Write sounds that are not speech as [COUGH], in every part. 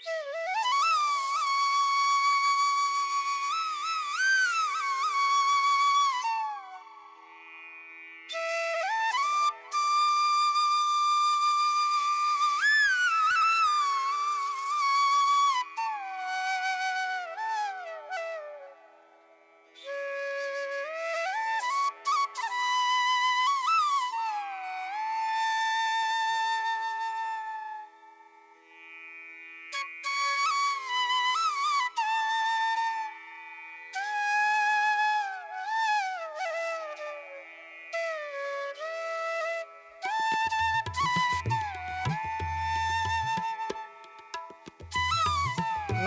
Yeah. [LAUGHS]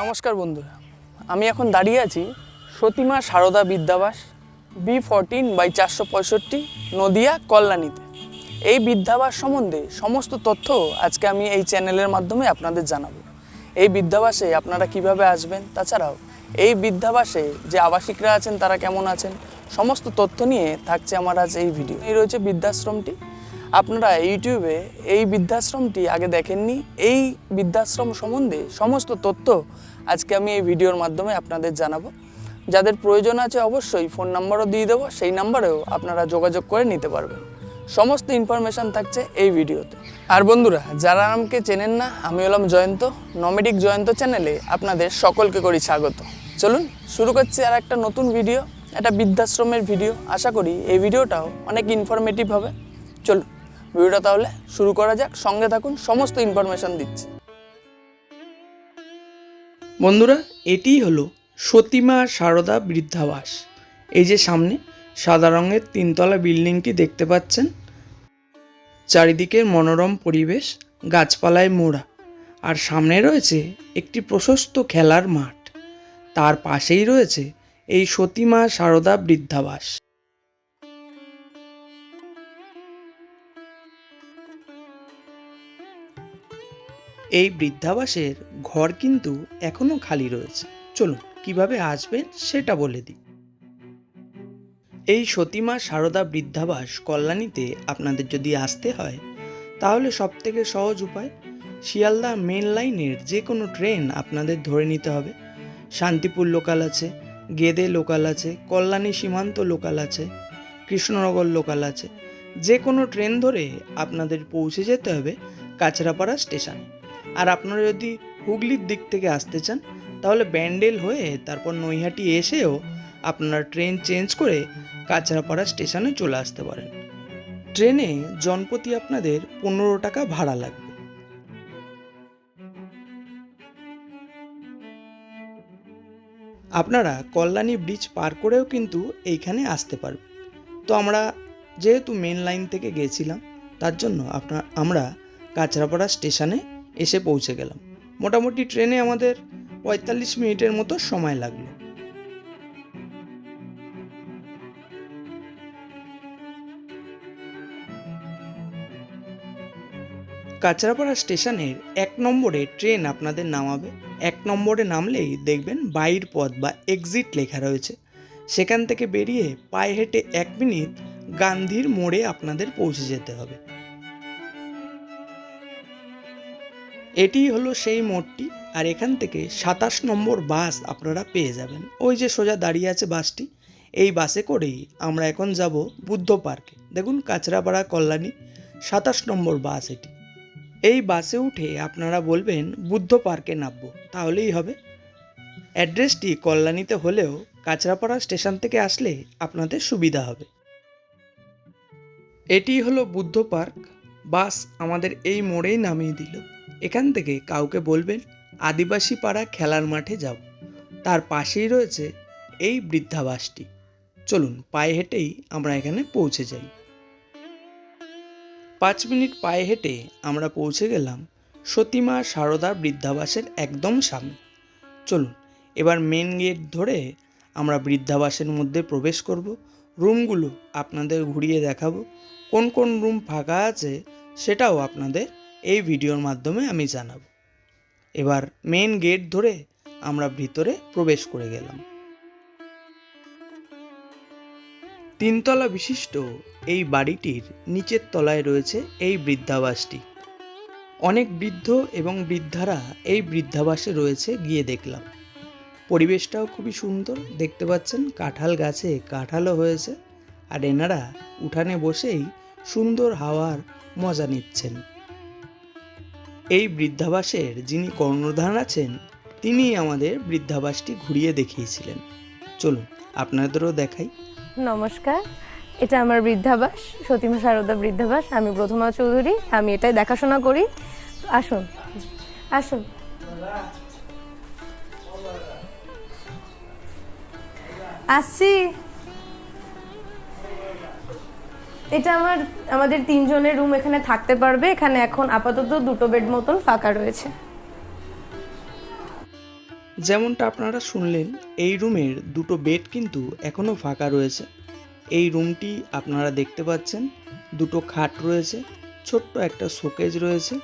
নমস্কার বন্ধুরা, আমি এখন দাঁড়িয়ে আছি Satima Sarada Vidyabas B fourteen by চারশো পঁয়ষট্টি নদিয়া, কল্যাণীতে। এই বিদ্যাবাস সম্বন্ধে সমস্ত তথ্য আজকে আমি এই চ্যানেলের মাধ্যমে আপনাদের জানাব। এই বিদ্যাবাসে আপনারা কীভাবে আসবেন, তাছাড়াও এই বিদ্যাবাসে যে আবাসিকরা আছেন, তারা কেমন আছেন, সমস্ত তথ্য নিয়ে থাকছে আমার আজ এই ভিডিও। এই রয়েছে বৃদ্ধাশ্রমটি। আপনারা ইউটিউবে এই বৃদ্ধাশ্রমটি আগে দেখেননি। এই বৃদ্ধাশ্রম সম্বন্ধে সমস্ত তথ্য আজকে আমি এই ভিডিওর মাধ্যমে আপনাদের জানাব। যাদের প্রয়োজন আছে অবশ্যই ফোন নাম্বারও দিয়ে দেবো, সেই নাম্বারেও আপনারা যোগাযোগ করে নিতে পারবেন। সমস্ত ইনফরমেশান থাকছে এই ভিডিওতে। আর বন্ধুরা, যারা আমাকে চেনেন না, আমি হলাম জয়ন্ত। নমেডিক জয়ন্ত চ্যানেলে আপনাদের সকলকে করি স্বাগত। চলুন, শুরু করছি আর একটা নতুন ভিডিও, একটা বৃদ্ধাশ্রমের ভিডিও। আশা করি এই ভিডিওটাও অনেক ইনফরমেটিভ হবে। চলুন। ভিডিওটা তাহলে শুরু করা যাক। সঙ্গে থাকুন, সমস্ত ইনফরমেশন দিচ্ছি। বন্ধুরা, এটিই হলো সতীমা সারদা বৃদ্ধাবাস। এই যে সামনে, সাদা রঙের তিনতলা বিল্ডিংটি দেখতে পাচ্ছেন। চারিদিকের মনোরম পরিবেশ, গাছপালায় মোড়া। আর সামনে রয়েছে একটি প্রশস্ত খেলার মাঠ। তার পাশেই রয়েছে এই সতীমা সারদা বৃদ্ধাবাস। এই বৃদ্ধাবাসের ঘর কিন্তু এখনও খালি রয়েছে। চলুন, কীভাবে আসবেন সেটা বলে দিই। এই সতীমা সারদা বৃদ্ধাবাস কল্যাণীতে আপনাদের যদি আসতে হয়, তাহলে সব থেকে সহজ উপায়, শিয়ালদা মেন লাইনের যে কোনো ট্রেন আপনাদের ধরে নিতে হবে। শান্তিপুর লোকাল আছে, গেদে লোকাল আছে, কল্যাণী সীমান্ত লোকাল আছে, কৃষ্ণনগর লোকাল আছে। যে কোনো ট্রেন ধরে আপনাদের পৌঁছে যেতে হবে কাছড়াপাড়া স্টেশনে আর আপনারা যদি হুগলির দিক থেকে আসতে চান, তাহলে ব্যান্ডেল হয়ে তারপর নৈহাটি এসেও আপনারা ট্রেন চেঞ্জ করে কাছড়াপাড়া স্টেশনে চলে আসতে পারেন। ট্রেনে জনপ্রতি আপনাদের পনেরো টাকা ভাড়া লাগবে। আপনারা কল্যাণী ব্রিজ পার করেও কিন্তু এইখানে আসতে পারবেন। তো আমরা যেহেতু মেন লাইন থেকে গেছিলাম, তার জন্য আপনার, আমরা কাঁচরাপাড়া স্টেশনে এসে পৌঁছে গেলাম। মোটামুটি ট্রেনে আমাদের পঁয়তাল্লিশ মিনিটের মতো সময় লাগল। কাঁচরাপাড়া স্টেশনের এক নম্বরে ট্রেন আপনাদের নামাবে। এক নম্বরে নামলেই দেখবেন বাইর পথ বা এক্সিট লেখা রয়েছে। সেখান থেকে বেরিয়ে পায়ে হেঁটে এক মিনিট গান্ধীর মোড়ে আপনাদের পৌঁছে যেতে হবে। এটি হলো সেই মোড়টি, আর এখান থেকে সাতাশ নম্বর বাস আপনারা পেয়ে যাবেন। ওই যে সোজা দাঁড়িয়ে আছে বাসটি, এই বাসে করেই আমরা এখন যাব বুদ্ধ পার্কে। দেখুন, কাঁচরাপাড়া কল্যাণী, সাতাশ নম্বর বাস এটি। এই বাসে উঠে আপনারা বলবেন, বুদ্ধ পার্কে নামবো। তাহলেই হবে। অ্যাড্রেসটি কল্যাণীতে হলেও কাঁচরাপাড়া স্টেশন থেকে আসলে আপনাদের সুবিধা হবে। এটি হলো বুদ্ধ পার্ক। বাস আমাদের এই মোড়েই নামিয়ে দিল। এখান থেকে কাউকে বলবেন, আদিবাসী পাড়া খেলার মাঠে যাব তার পাশেই রয়েছে এই বৃদ্ধাবাসটি। চলুন পায়ে হেঁটেই আমরা এখানে পৌঁছে যাই। পাঁচ মিনিট পায়ে হেঁটে আমরা পৌঁছে গেলাম সতীমা সারদা বৃদ্ধাবাসের একদম সামনে। চলুন এবার মেন গেট ধরে আমরা বৃদ্ধাবাসের মধ্যে প্রবেশ করব। রুমগুলো আপনাদের ঘুরিয়ে দেখাবো। কোন কোন রুম ফাঁকা আছে সেটাও আপনাদের এই ভিডিওর মাধ্যমে আমি জানাব। এবার মেন গেট ধরে আমরা ভিতরে প্রবেশ করে গেলাম। তিনতলা বিশিষ্ট এই বাড়িটির নিচের তলায় রয়েছে এই বৃদ্ধাবাসটি। অনেক বৃদ্ধ এবং বৃদ্ধারা এই বৃদ্ধাবাসে রয়েছে গিয়ে দেখলাম। পরিবেশটাও খুবই সুন্দর, দেখতে পাচ্ছেন কাঁঠাল গাছে কাঁঠালও হয়েছে। আর এনারা উঠানে বসেই সুন্দর হাওয়ার মজা নিচ্ছেন। এই বৃদ্ধাবাসের যিনি কর্ণধার আছেন তিনি আমাদের বৃদ্ধাবাসটি ঘুরিয়ে দেখিয়েছিলেন। চলুন, আপনাদেরও দেখাই। নমস্কার, এটা আমার বৃদ্ধাবাস, সতীমা সারদা বৃদ্ধাবাস, আমি প্রথমা চৌধুরী, আমি এটাই দেখাশোনা করি। আসুন আসুন। আসছি। এটা আমার, আমাদের তিনজনের রুম এখানে থাকতে পারবে। এখানে এখন আপাতত দুটো বেড মতন ফাঁকা রয়েছে। যেমনটা আপনারা শুনলেন, এই রুমের দুটো বেড কিন্তু এখনও ফাঁকা রয়েছে। এই রুমটি আপনারা দেখতে পাচ্ছেন, দুটো খাট রয়েছে, ছোট্ট একটা শোকেজ রয়েছে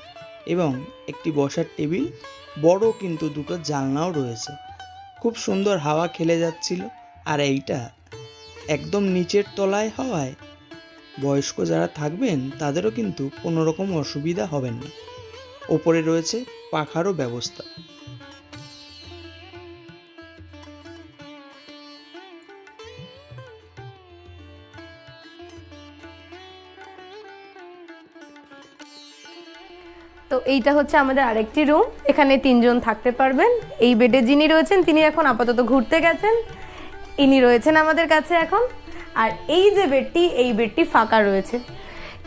এবং একটি বসার টেবিল, বড় কিন্তু দুটো জানলাও রয়েছে। খুব সুন্দর হাওয়া খেলে যাচ্ছিল, আর এইটা একদম নিচের তলায় হওয়ায় বয়স্ক যারা থাকবেন, তাদেরও কিন্তু কোনো রকম অসুবিধা হবে না। ওপরে রয়েছে পাখারও ব্যবস্থা। তো এইটা হচ্ছে আমাদের আরেকটি রুম। এখানে তিনজন থাকতে পারবেন। এই বেডে যিনি রয়েছেন, তিনি এখন আপাতত ঘুরতে গেছেন। ইনি রয়েছেন আমাদের কাছে এখন। আর এই যে বেডটি, এই বেডটি ফাঁকা রয়েছে।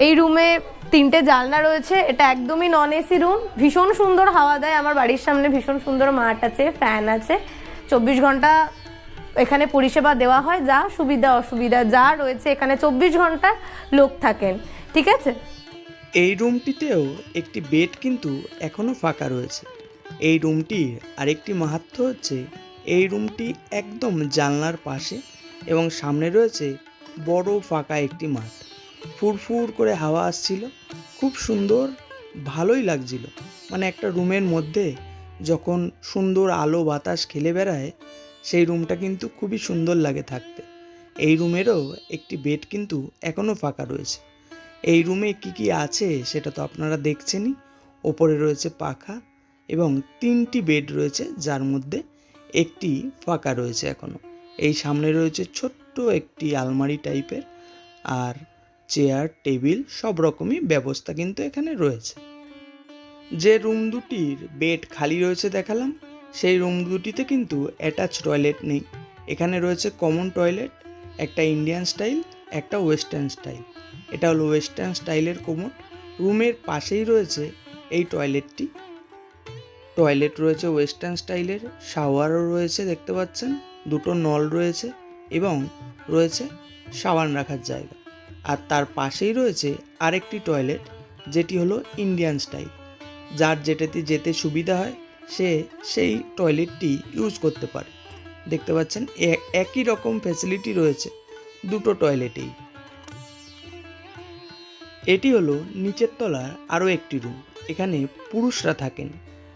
এই রুমে তিনটে জানলা রয়েছে, এটা একদমই নন এসি রুম ভীষণ সুন্দর হাওয়া দেয়, আমার বাড়ির সামনে ভীষণ সুন্দর মাঠ আছে ফ্যান আছে। চব্বিশ ঘণ্টা এখানে পরিষেবা দেওয়া হয়, যা সুবিধা, অসুবিধা যা রয়েছে, এখানে চব্বিশ ঘণ্টা লোক থাকেন, ঠিক আছে? এই রুমটিতেও একটি বেড কিন্তু এখনও ফাঁকা রয়েছে। এই রুমটির আরেকটি মাহাত্ম হচ্ছে, এই রুমটি একদম জানলার পাশে এবং সামনে রয়েছে বড় ফাঁকা একটি মাঠ। ফুরফুর করে হাওয়া আসছিল। খুব সুন্দর, ভালোই লাগছিল। মানে একটা রুমের মধ্যে যখন সুন্দর আলো বাতাস খেলে বেড়ায়, সেই রুমটা কিন্তু খুবই সুন্দর লাগে থাকতে। এই রুমেরও একটি বেড কিন্তু এখনও ফাঁকা রয়েছে। এই রুমে কি কি আছে সেটা তো আপনারা দেখছেনই। ওপরে রয়েছে পাখা এবং তিনটি বেড রয়েছে যার মধ্যে একটি ফাঁকা রয়েছে এখনও এই সামনে রয়েছে ছোট্ট একটি আলমারি টাইপের আর চেয়ার, টেবিল, সব রকমই ব্যবস্থা কিন্তু এখানে রয়েছে। যে রুম দুটির বেড খালি রয়েছে দেখালাম, সেই রুম দুটিতে কিন্তু অ্যাটাচ টয়লেট নেই। এখানে রয়েছে কমন টয়লেট, একটা ইন্ডিয়ান স্টাইল, একটা ওয়েস্টার্ন স্টাইল। এটা হলো ওয়েস্টার্ন স্টাইলের কোমর রুমের পাশেই রয়েছে এই টয়লেটটি। টয়লেট রয়েছে ওয়েস্টার্ন স্টাইলের, শাওয়ারও রয়েছে দেখতে পাচ্ছেন। দুটো নল রয়েছে এবং রয়েছে সাবান রাখার জায়গা। আর তার পাশেই রয়েছে আরেকটি টয়লেট, যেটি হলো ইন্ডিয়ান স্টাইল। যার যেটাতে যেতে সুবিধা হয়, সে সেই টয়লেটটি ইউজ করতে পারে। দেখতে পাচ্ছেন একই রকম ফ্যাসিলিটি রয়েছে দুটো টয়লেটেই। এটি হলো নিচের তলার আরও একটি রুম। এখানে পুরুষরা থাকেন।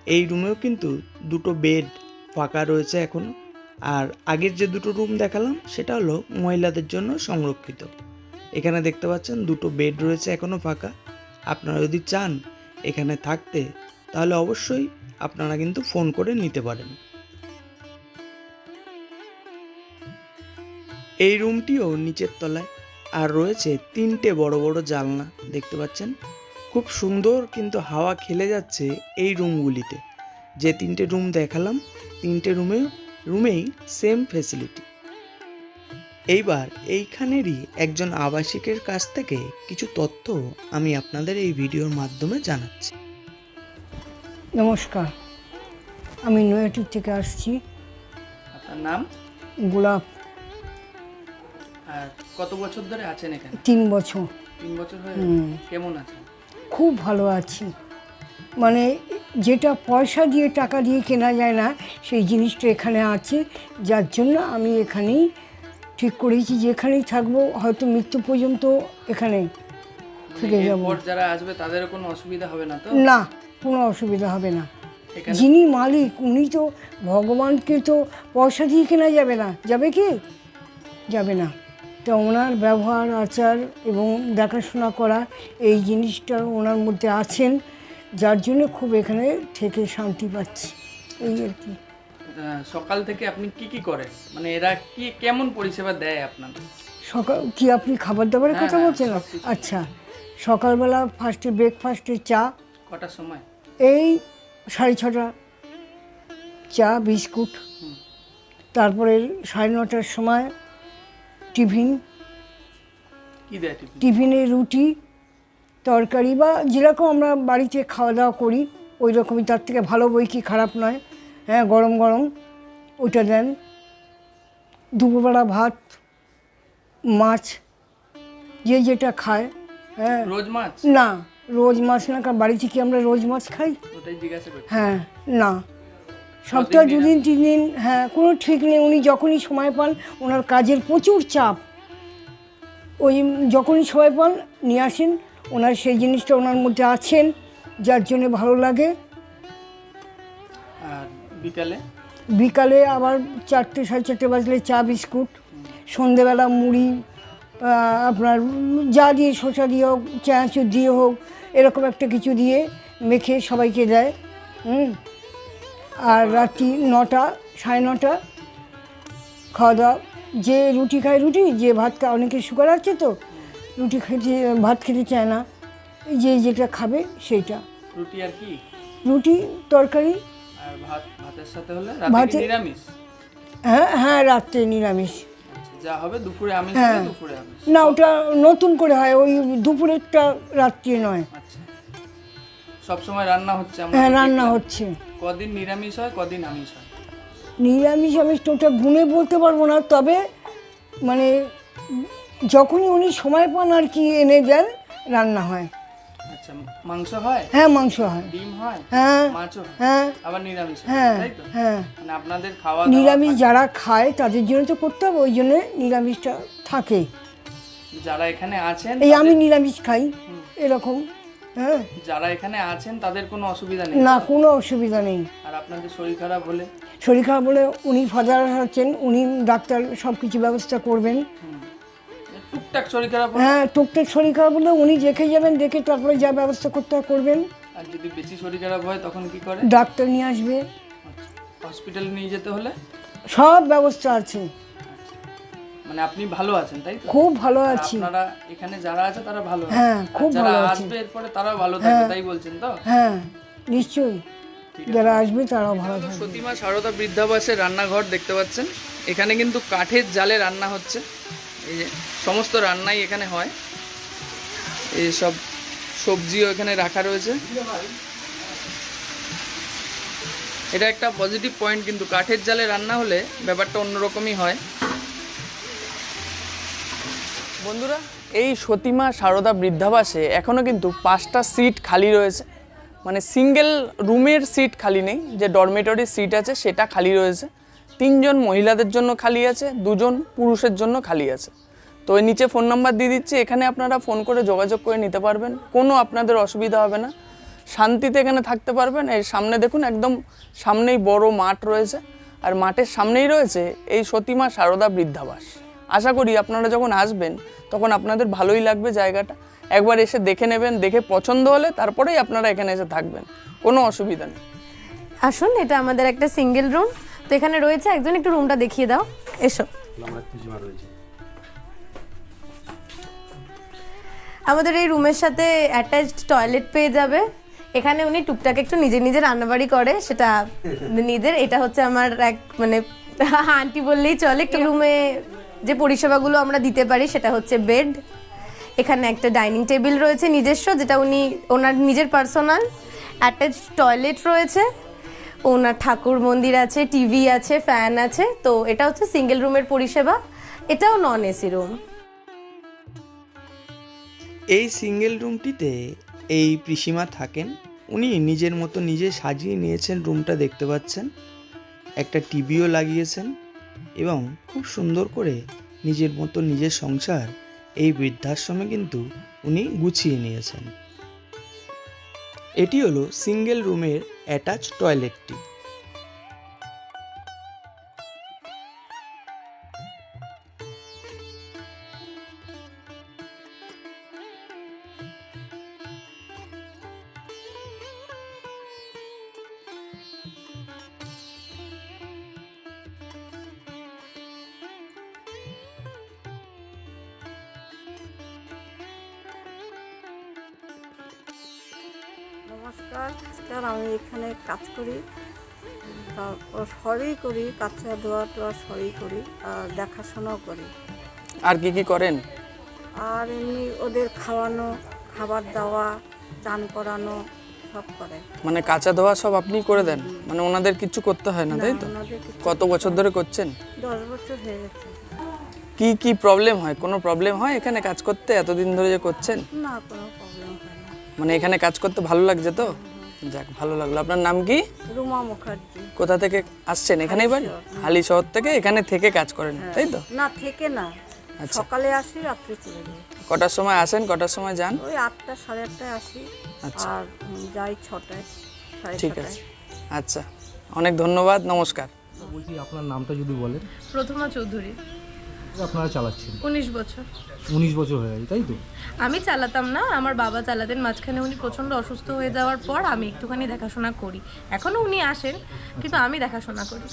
এই রুমেও কিন্তু দুটো বেড ফাঁকা রয়েছে এখনও আর আগের যে দুটো রুম দেখালাম, সেটা হলো মহিলাদের জন্য সংরক্ষিত। এখানে দেখতে পাচ্ছেন দুটো বেড রয়েছে এখনও ফাঁকা। আপনারা যদি চান এখানে থাকতে, তাহলে অবশ্যই আপনারা কিন্তু ফোন করে নিতে পারেন। এই রুমটিও নিচের তলায়, আর রয়েছে তিনটে বড় বড় জানলা, দেখতে পাচ্ছেন? খুব সুন্দর কিন্তু হাওয়া খেলে যাচ্ছে এই রুমগুলিতে। যে তিনটে রুম দেখালাম, তিনটে রুমে রুমেই সেম ফেসিলিটি। এইবার এইখানেরই একজন আবাসিকের কাছ থেকে কিছু তথ্য আমি আপনাদের এই ভিডিওর মাধ্যমে জানাচ্ছি। নমস্কার আমি নয়াটির থেকে আসছি। আপনার নাম? গোলাপ। আর কত বছর ধরে আছেন এখানে? তিন বছর। তিন বছর হয়ে কেমন আছেন? খুব ভালো আছি। মানে যেটা পয়সা দিয়ে টাকা দিয়ে কেনা যায় না সেই জিনিসটা এখানে আছে। যার জন্য আমি এখানেই ঠিক করেছি যে এখানেই থাকব হয়তো মৃত্যু পর্যন্ত এখানেই থেকে যাব। যারা আসবে তাদেরও কোনো অসুবিধা হবে না তো? না কোনো অসুবিধা হবে না। যিনি মালিক উনি তো ভগবানকে তো পয়সা দিয়ে কেনা যাবে না। যাবে কি? যাবে না। তো ওনার ব্যবহার আচার এবং দেখাশোনা করা এই জিনিসটা ওনার মধ্যে আছেন। যার জন্য খুব এখানে থেকে শান্তি পাচ্ছি। এই আর কি। সকাল থেকে আপনি কি কি করেন? মানে এরা কি কেমন পরিষেবা দেয় আপনাদের? সকাল কি আপনি খাবার দাবারের কথা হ্যাঁ, বলছেন? আচ্ছা সকালবেলা ফার্স্টে ব্রেকফাস্টে চা। কটার সময়? এই সাড়ে ছটা। চা বিস্কুট। তারপরে সাড়ে নটার সময় টিফিন? টিফিনে রুটি। তরকারি বা যেরকম আমরা বাড়িতে খাওয়া দাওয়া করি ওই রকমই তার থেকে ভালো বই কি খারাপ নয়। হ্যাঁ গরম গরম ওইটা দেন। দুপুরবেলা ভাত মাছ যে যেটা খায় হ্যাঁ। রোজ মাছ? না রোজ মাছ না কারণ বাড়িতে কি আমরা রোজ মাছ খাই? হ্যাঁ না। সপ্তাহে দুদিন তিন দিন হ্যাঁ কোনো ঠিক নেই। উনি যখনই সময় পান ওনার কাজের প্রচুর চাপ। ওই যখনই সময় পান নিয়ে আসেন। ওনার সেই জিনিসটা ওনার মধ্যে আছেন যার জন্য ভালো লাগে। আর বিকালে? বিকালে আবার চারটে সাড়ে চারটে বাজলে চা বিস্কুট সন্ধেবেলা মুড়ি আপনার যা দিয়ে শসা দিয়ে হোক চানাচুর দিয়ে হোক এরকম একটা কিছু দিয়ে মেখে সবাইকে দেয় হুম? আর রাত্রি নটা সাড়ে নটা খাওয়া দাওয়া যে রুটি খায় রুটি যে ভাত খায় অনেকের সুগার আছে তো রুটি খেতে ভাত খেতে চায় না যে যেটা খাবে সেইটা। রুটি আর কি? রুটি তরকারি। আর ভাত ভাতের সাথে হলে রাতে নিরামিষ? হ্যাঁ হ্যাঁ রাত্রে নিরামিষ। আচ্ছা, যা হবে দুপুরে আমিষ হ্যাঁ। দুপুরে আমিষ। না ওটা নতুন করে হয় ওই দুপুরেরটা রাত্রে নয়। আচ্ছা। সব সময় রান্না হচ্ছে হ্যাঁ রান্না হচ্ছে। কদিন নিরামিষ হয় কদিন আমিষ হয়? নিরামিষ আমি ওটা গুনে বলতে পারব না তবে মানে যখনই উনি সময় পান আর কি এনে দেন রান্না হয়। আচ্ছা মাংস হয়? হ্যাঁ মাংস হয়। ডিম হয়? হ্যাঁ মাছও হ্যাঁ? আবার নিরামিষ হয়, হ্যাঁ হ্যাঁ। মানে আপনাদের খাওয়া নিরামিষ যারা খায় তাদের জন্য তো করতে হবে ওই জন্য নিরামিষটা থাকে। যারা এখানে আছেন এই আমি নিরামিষ খাই এরকম হ্যাঁ। যারা এখানে আছেন তাদের কোনো অসুবিধা নেই? না কোনো অসুবিধা নেই। আর আপনাদের শরীর খারাপ হলে? শরীর খারাপ বলে উনি ফাদার আছেন উনি ডাক্তার সব কিছু ব্যবস্থা করবেন। টুকটাক শরীর খারাপ হ্যাঁ টুকটাক শরীর খারাপ হলে উনি দেখে যাবেন দেখে তারপরে যা ব্যবস্থা করতে করবেন। আর যদি বেশি শরীর খারাপ হয় তখন কি করে? ডাক্তার নিয়ে আসবে। হসপিটালে নিয়ে যেতে হলে? সব ব্যবস্থা আছে। মানে আপনি ভালো আছেন তাই তো? খুব ভালো আছি। আপনারা এখানে যারা আছে তারা ভালো হ্যাঁ, খুব ভালো আছি। আসবে এরপরে তারাও ভালো থাকবে তাই বলছেন তো? হ্যাঁ নিশ্চয়ই। যারা আসবে তারাও ভালো থাকবে। সতীমা সারদা বৃদ্ধাবাসের রান্নাঘর দেখতে পাচ্ছেন। এখানে কিন্তু কাঠের জালে রান্না হচ্ছে। এই যে সমস্ত রান্নাই এখানে হয়। এই সব সবজিও এখানে রাখা রয়েছে। এটা একটা পজিটিভ পয়েন্ট কিন্তু কাঠের জালে রান্না হলে ব্যাপারটা অন্যরকমই হয়। বন্ধুরা, এই সতীমা সারদা বৃদ্ধাবাসে এখনও কিন্তু পাঁচটা সিট খালি রয়েছে। মানে সিঙ্গেল রুমের সিট খালি নেই, যে ডরমেটরির সিট আছে সেটা খালি রয়েছে। তিনজন মহিলাদের জন্য খালি আছে, দুজন পুরুষের জন্য খালি আছে। তো ওই নিচে ফোন নাম্বার দিয়ে দিচ্ছি, এখানে আপনারা ফোন করে যোগাযোগ করে নিতে পারবেন, কোনো আপনাদের অসুবিধা হবে না। শান্তিতে এখানে থাকতে পারবেন, এর সামনে দেখুন একদম সামনেই বড় মাঠ রয়েছে, আর মাঠের সামনেই রয়েছে এই সতীমা সারদা বৃদ্ধাবাস। আশা করি আপনারা যখন আসবেন, তখন আপনাদের ভালোই লাগবে জায়গাটা। একবার এসে দেখে নেবেন, দেখে পছন্দ হলে তারপরেই আপনারা এখানে এসে থাকবেন, কোনো অসুবিধা নেই। আসুন, এটা আমাদের একটা সিঙ্গেল রুম তো এখানে রয়েছে, একজন একটু রুমটা দেখিয়ে দাও। এসো। আমাদের এই রুমের সাথে অ্যাটাচড টয়লেট পেয়ে যাবে। এখানে উনি টুকটাক একটু নিজে নিজে রান্নাবাড়ি করে, সেটা নিজের, এটা হচ্ছে আমার এক মানে আন্টি বললেই চলে, একটু রুমে যে পরিষেবাগুলো আমরা দিতে পারি, সেটা হচ্ছে বেড এখানে একটা ডাইনিং টেবিল রয়েছে নিজস্ব, যেটা উনি, ওনার নিজের পার্সোনাল অ্যাটাচ টয়লেট রয়েছে। ওনার ঠাকুর মন্দির আছে টিভি আছে ফ্যান আছে, তো এটা হচ্ছে সিঙ্গেল রুমের পরিষেবা। এটাও নন এসি রুম এই সিঙ্গেল রুমটিতে এই পিসিমা থাকেন। উনি নিজের মতো নিজে সাজিয়ে নিয়েছেন রুমটা দেখতে পাচ্ছেন। একটা টিভিও লাগিয়েছেন এবং খুব সুন্দর করে নিজের মতো নিজের সংসার এই বৃদ্ধাশ্রমে কিন্তু উনি গুছিয়ে নিয়েছেন। এটি হলো সিঙ্গেল রুমের অ্যাটাচ টয়লেটটি করি কাঁচা ধোয়া টোয়া সবই করি আর দেখাশোনাও করি। আর কি কি করেন? আর এমনি ওদের খাওয়ানো খাবার দেওয়া চান করানো সব করে। মানে কাঁচা ধোয়া সব আপনি করে দেন? মানে ওনাদের কিছু করতে হয় না তাই তো? ওনাদের কিছু কত বছর ধরে করছেন? দশ বছর হয়ে গেছে। কি কি প্রবলেম হয়? কোনো প্রবলেম হয় এখানে কাজ করতে? এতদিন ধরে যে করছেন? না কোনো প্রবলেম হয় না। মানে এখানে কাজ করতে ভালো লাগছে তো? যাক ভালো লাগল। আপনার নাম কি? রুমা মুখার্জি। কোথা থেকে আসছেন? এখানেই বাড়ি? হালি শহর থেকে এখানে থেকে কাজ করেন তাই তো? না থেকে না। আচ্ছা। সকালে আসি রাত্রে চলে যাই। কটার সময় আসেন? কটার সময় যান? ওই আটটা সাড়ে আটটায় আসি। আচ্ছা। আর যাই ছটায় ঠিক আছে। আচ্ছা। অনেক ধন্যবাদ নমস্কার। বলছি আপনার নামটা যদি বলেন। প্রথমা চৌধুরী। আপনারা চালাচ্ছেন? উনিশ বছর। উনিশ বছর হয়ে গেছে তাই তো? আমি চালাতাম না আমার বাবা চালাতেন মাঝখানে উনি প্রচণ্ড অসুস্থ হয়ে যাওয়ার পর আমি একটুখানি দেখাশোনা করি। এখনও উনি আসেন কিন্তু আমি দেখাশোনা করি।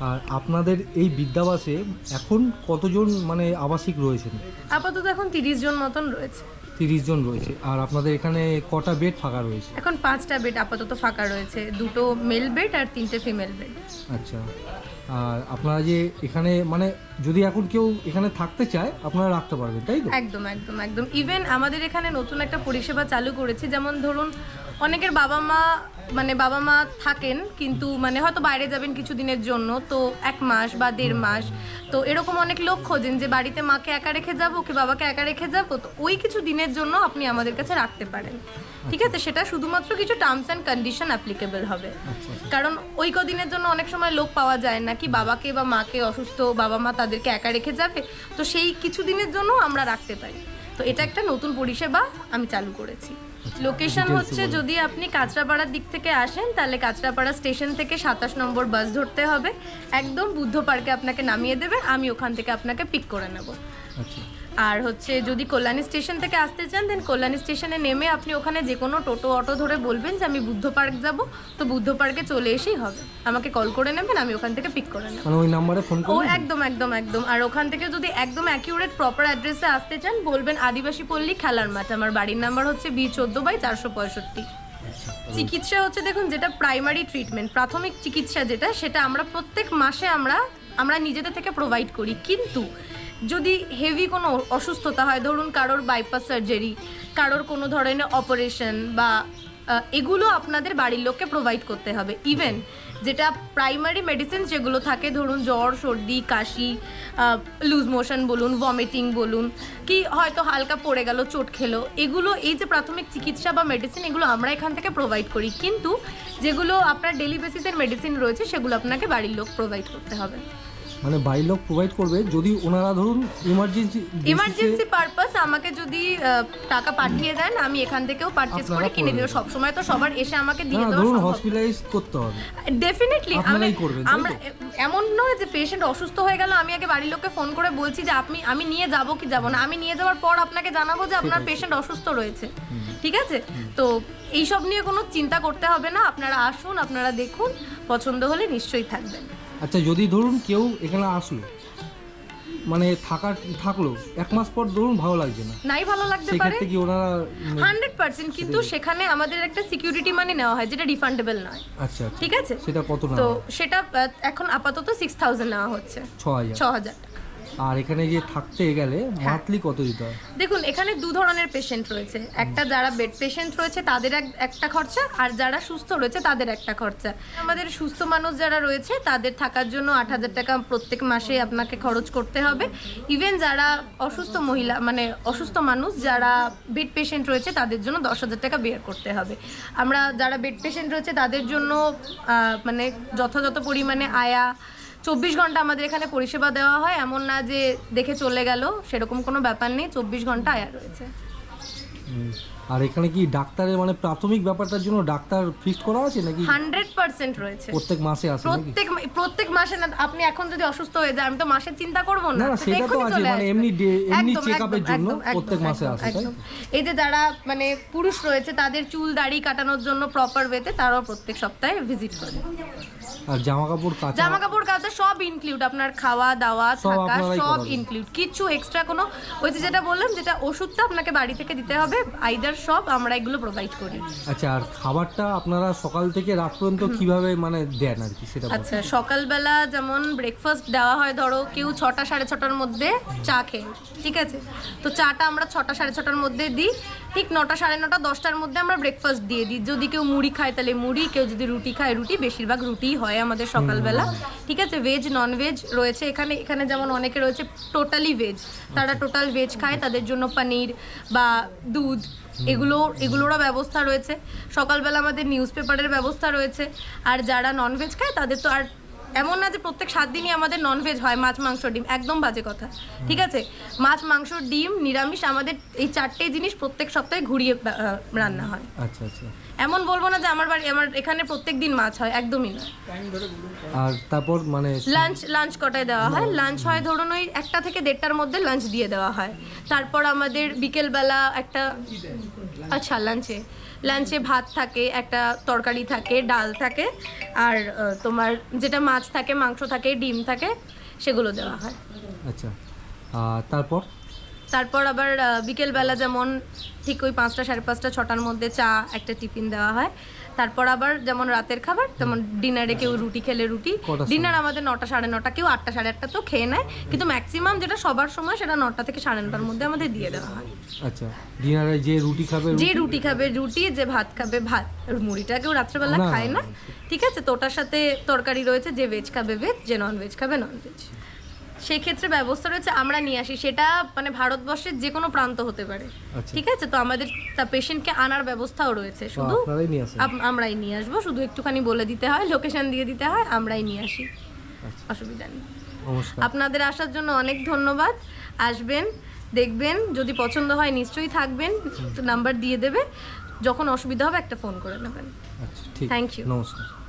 আর আপনাদের এই বিদ্যাবাসে এখন কতজন মানে আবাসিক রয়েছেন? আপাতত এখন তিরিশ জন মতন রয়েছে। তিরিশ জন রয়েছে। আর আপনাদের এখানে কটা বেড ফাঁকা রয়েছে? এখন পাঁচটা বেড আপাতত ফাঁকা রয়েছে। দুটো মেল বেড আর তিনটে ফিমেল বেড আচ্ছা। আর আপনারা যে এখানে মানে যদি এখন কেউ এখানে থাকতে চায়, আপনারা রাখতে পারবেন, তাই তো? একদম একদম একদম। ইভেন আমাদের এখানে নতুন একটা পরিষেবা চালু করেছে, যেমন ধরুন অনেকের বাবা মা মানে বাবা মা থাকেন কিন্তু মানে হয়তো বাইরে যাবেন কিছু দিনের জন্য তো এক মাস বা দেড় মাস। তো এরকম অনেক লোক খোঁজেন যে বাড়িতে মাকে একা রেখে যাব কি বাবাকে একা রেখে যাব? তো ওই কিছু দিনের জন্য আপনি আমাদের কাছে রাখতে পারেন। ঠিক আছে? সেটা শুধুমাত্র কিছু টার্মস অ্যান্ড কন্ডিশন অ্যাপ্লিকেবল হবে। কারণ ওই কদিনের জন্য অনেক সময় লোক পাওয়া যায় না কি বাবাকে বা মাকে অসুস্থ বাবা মা তাদেরকে একা রেখে যাবে। তো সেই কিছু দিনের জন্য আমরা রাখতে পারি। তো এটা একটা নতুন পরিষেবা আমি চালু করেছি। লোকেশন হচ্ছে যদি আপনি কাঁচরাপাড়ার দিক থেকে আসেন তাহলে কাঁচরাপাড়া স্টেশন থেকে সাতাশ নম্বর বাস ধরতে হবে। একদম বুদ্ধ পার্কে আপনাকে নামিয়ে দেবে আমি ওখান থেকে আপনাকে পিক করে নেব। আচ্ছা। আর হচ্ছে যদি কল্যাণী স্টেশন থেকে আসতে চান দেন কল্যাণী স্টেশনে নেমে আপনি ওখানে যে কোনো টোটো অটো ধরে বলবেন যে আমি বুদ্ধ পার্ক যাব। তো বুদ্ধ পার্কে চলে এসেই হবে। আমাকে কল করে নেবেন আমি ওখান থেকে পিক করে নেব। মানে ওই নাম্বারে ফোন ও একদম একদম একদম। আর ওখান থেকে যদি একদম অ্যাকিউরেট প্রপার অ্যাড্রেসে আসতে চান বলবেন আদিবাসী পল্লী খেলার মাঠ। আমার বাড়ির নাম্বার হচ্ছে বি চোদ্দ বাই চারশো পঁয়ষট্টি। চিকিৎসা হচ্ছে দেখুন যেটা প্রাইমারি ট্রিটমেন্ট প্রাথমিক চিকিৎসা যেটা সেটা আমরা প্রত্যেক মাসে আমরা আমরা নিজেদের থেকে প্রোভাইড করি। কিন্তু যদি হেভি কোনো অসুস্থতা হয়, ধরুন কারোর বাইপাস সার্জারি কারোর কোনো ধরনের অপারেশন বা এগুলো আপনাদের বাড়ির লোককে প্রোভাইড করতে হবে। ইভেন যেটা প্রাইমারি মেডিসিন যেগুলো থাকে, ধরুন জ্বর, সর্দি, কাশি লুজ মোশন বলুন ভমিটিং বলুন, কি হয়তো হালকা পড়ে গেল, চোট খেলো, এগুলো এই যে প্রাথমিক চিকিৎসা বা মেডিসিন এগুলো আমরা এখান থেকে প্রোভাইড করি। কিন্তু যেগুলো আপনার ডেলি বেসিসের মেডিসিন রয়েছে, সেগুলো আপনাকে বাড়ির লোক প্রোভাইড করতে হবে। মানে বাড়ির লোক প্রোভাইড করবে যদি ওনারা ধরুন ইমার্জেন্সি ইমার্জেন্সি পারপাস আমাকে যদি টাকা পাঠিয়ে দেন আমি এখান থেকেও পারচেজ করে কিনে দিব। সব সময় তো সবার এসে আমাকে দিয়ে দেওয়া ধরুন হসপিটালাইজ করতে হবে। ডেফিনেটলি আমি আমরা এমন নয় যে পেশেন্ট অসুস্থ হয়ে গেল আমি আগে বাড়ির লোককে ফোন করে বলছি যে আপনি আমি নিয়ে যাব কি যাব না? আমি নিয়ে যাওয়ার পর আপনাকে জানাব যে আপনার পেশেন্ট অসুস্থ রয়েছে। ঠিক আছে? তো এইসব নিয়ে কোনো চিন্তা করতে হবে না। আপনারা আসুন আপনারা দেখুন। পছন্দ হলে নিশ্চয়ই থাকবেন। আচ্ছা যদি ধরুন কেউ এখানে আসলো মানে থাকার থাকল এক মাস পর ধরুন ভালো লাগছে না। নাই ভালো লাগতে পারে। সেক্ষেত্রে কি ওনারা হান্ড্রেড পার্সেন্ট কিন্তু সেখানে আমাদের একটা সিকিউরিটি মানি নেওয়া হয় যেটা রিফান্ডেবল নয়। আচ্ছা আচ্ছা। ঠিক আছে? সেটা কত না তো সেটা এখন আপাতত সিক্স থাউজেন্ড নেওয়া হচ্ছে। ছ হাজার। ছ হাজার আর এখানে যে থাকতে গেলে মান্থলি কত দিতে হয়? দেখুন এখানে দু ধরনের পেশেন্ট রয়েছে। একটা যারা বেড পেশেন্ট রয়েছে তাদের এক- একটা খরচা আর যারা সুস্থ রয়েছে তাদের একটা খরচা। আমাদের সুস্থ মানুষ যারা রয়েছে তাদের থাকার জন্য আট হাজার টাকা প্রত্যেক মাসে আপনাকে খরচ করতে হবে। ইভেন যারা অসুস্থ মহিলা মানে অসুস্থ মানুষ যারা বেড পেশেন্ট রয়েছে তাদের জন্য দশ হাজার টাকা বের করতে হবে। আমরা যারা বেড পেশেন্ট রয়েছে তাদের জন্য মানে যথাযথ পরিমাণে আয়া চব্বিশ ঘণ্টা আমাদের এখানে পরিষেবা দেওয়া হয় এমন না যে দেখে চলে গেল সেরকম কোনো ব্যাপার নেই চব্বিশ ঘণ্টা আয়া রয়েছে। আর এখানে কি ডাক্তারের মানে প্রাথমিক ব্যাপারটার জন্য ডাক্তার ফিক্সড করা আছে নাকি? হান্ড্রেড পার্সেন্ট রয়েছে। প্রত্যেক মাসে আসে প্রত্যেক প্রত্যেক মাসে না আপনি এখন যদি অসুস্থ হয়ে যায় আমি তো মাসের চিন্তা করব না। না, সেটা তো আছে, মানে এমনি এমনি একদম, জন্য প্রত্যেক মাসে আসে। এই যে যারা মানে পুরুষ রয়েছে তাদের চুল দাড়ি কাটানোর জন্য প্রপার ওয়েতে তারাও প্রত্যেক সপ্তাহে ভিজিট করে। আর জামা কাপড় কাচা জামা কাপড় কাচা সব ইনক্লুড আপনার খাওয়া দাওয়া থাকা সব ইনক্লুড কিছু এক্সট্রা কোনো ওই যেটা বললাম যেটা ওষুধটা আপনাকে বাড়ি থেকে দিতে হবে আইদার সব আমরা এগুলো প্রোভাইড করি। আচ্ছা আর খাবারটা আপনারা সকাল থেকে রাত পর্যন্ত কীভাবে মানে দেন আর কি সেটা আচ্ছা সকালবেলা যেমন ব্রেকফাস্ট দেওয়া হয় ধরো কেউ ছটা সাড়ে ছটার মধ্যে চা খেয়ে ঠিক আছে? তো চাটা আমরা ছটা সাড়ে ছটার মধ্যে দিই। ঠিক নটা সাড়ে নটা দশটার মধ্যে আমরা ব্রেকফাস্ট দিয়ে দিই। যদি কেউ মুড়ি খায় তাহলে মুড়ি কেউ যদি রুটি খায় রুটি বেশিরভাগ রুটিই হয় আমাদের সকালবেলা। ঠিক আছে? ভেজ নন ভেজ রয়েছে এখানে এখানে যেমন অনেকে রয়েছে টোটালি ভেজ তারা টোটাল ভেজ খায় তাদের জন্য পনির বা দুধ এগুলো এগুলোরও ব্যবস্থা রয়েছে। সকালবেলা আমাদের নিউজ পেপারের ব্যবস্থা রয়েছে। আর যারা ননভেজ খায় তাদের তো আর এমন না যে প্রত্যেক সাত দিনই আমাদের ননভেজ হয় মাছ মাংস ডিম একদম বাজে কথা। ঠিক আছে? মাছ মাংস ডিম নিরামিষ আমাদের এই চারটে জিনিস প্রত্যেক সপ্তাহে ঘুরিয়ে রান্না হয়। আচ্ছা আচ্ছা। এমন বলব না যে আমার বাড়ি আমার এখানে প্রত্যেক দিন মাছ হয় একদমই না আর তারপর মানে লাঞ্চ লাঞ্চ কটায় দেওয়া হয়? লাঞ্চ হয় ধরুন ওই একটা থেকে দেড়টার মধ্যে লাঞ্চ দিয়ে দেওয়া হয়। তারপর আমাদের বিকেলবেলা একটা আচ্ছা লাঞ্চে লাঞ্চে ভাত থাকে একটা তরকারি থাকে ডাল থাকে আর তোমার যেটা মাছ থাকে মাংস থাকে ডিম থাকে সেগুলো দেওয়া হয়। আচ্ছা তারপর? তারপর আবার বিকেলবেলা যেমন ঠিক ওই পাঁচটা সাড়ে পাঁচটা ছটার মধ্যে চা একটা টিফিন দেওয়া হয়। তারপর আবার যেমন রাতের খাবার তেমন ডিনারে কেউ রুটি খেলে রুটি। ডিনার আমাদের নটা সাড়ে নটা কেউ আটটা সাড়ে আটটা তো খেয়ে নেয়। কিন্তু ম্যাক্সিমাম যেটা সবার সময় সেটা নটা থেকে সাড়ে নটার মধ্যে আমাদের দিয়ে দেওয়া হয়। আচ্ছা ডিনারে যে রুটি খাবে যে রুটি? খাবে রুটি যে ভাত খাবে ভাত। মুড়িটা কেউ রাত্রেবেলা খায় না, না। ঠিক আছে তো ওটার সাথে তরকারি রয়েছে যে ভেজ খাবে ভেজ যে নন ভেজ খাবে নন ভেজ সেক্ষেত্রে ব্যবস্থা রয়েছে আমরা নিয়ে আসি। সেটা মানে ভারতবর্ষের যে কোনো প্রান্ত হতে পারে। আচ্ছা। ঠিক আছে? তো আমাদের তা পেশেন্টকে আনার ব্যবস্থাও রয়েছে। শুধু আমরাই নিয়ে আসব। শুধু একটুখানি বলে দিতে হয় লোকেশন দিয়ে দিতে হয় আমরাই নিয়ে আসি। আচ্ছা। অসুবিধা নেই। আপনাদের আসার জন্য অনেক ধন্যবাদ। আসবেন দেখবেন যদি পছন্দ হয় নিশ্চয়ই থাকবেন। নাম্বার দিয়ে দেবে। যখন অসুবিধা হবে একটা ফোন করে নেবেন। থ্যাংক ইউ নমস্কার।